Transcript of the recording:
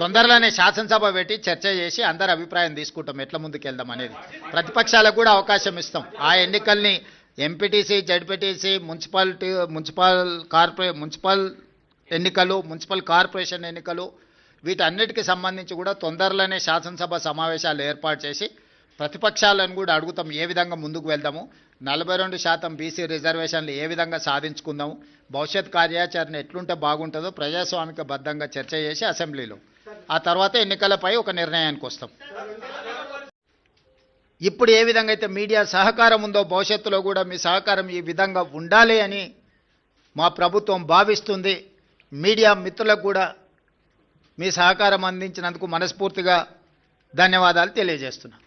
తొందరలోనే శాసనసభ పెట్టి చర్చ చేసి అందరి అభిప్రాయం తీసుకుంటాం. ఎట్లా ముందుకెళ్దాం అనేది. ప్రతిపక్షాలకు కూడా అవకాశం ఇస్తాం. ఆ ఎన్నికల్ని ఎంపీటీసీ జడ్పీటీసీ మున్సిపాలిటీ మున్సిపల్ కార్పొరే మున్సిపల్ ఎన్నికలు మున్సిపల్ కార్పొరేషన్ ఎన్నికలు వీటన్నిటికి సంబంధించి కూడా తొందరలోనే శాసనసభ సమావేశాలు ఏర్పాటు చేసి ప్రతిపక్షాలను కూడా అడుగుతాం ఏ విధంగా ముందుకు వెళ్దాము. నలభై రెండు శాతం బీసీ రిజర్వేషన్లు ఏ విధంగా సాధించుకుందాము. భవిష్యత్ కార్యాచరణ ఎట్లుంటే బాగుంటుందో ప్రజాస్వామిక బద్ధంగా చర్చ చేసి అసెంబ్లీలో. ఆ తర్వాత ఎన్నికలపై ఒక నిర్ణయానికి వస్తాం. ఇప్పుడు ఏ విధంగా అయితే మీడియా సహకారం ఉందో భవిష్యత్తులో కూడా మీ సహకారం ఈ విధంగా ఉండాలి అని మా ప్రభుత్వం భావిస్తుంది. మీడియా మిత్రులకు కూడా మీ సహకారం అందించినందుకు మనస్ఫూర్తిగా ధన్యవాదాలు తెలియజేస్తున్నాను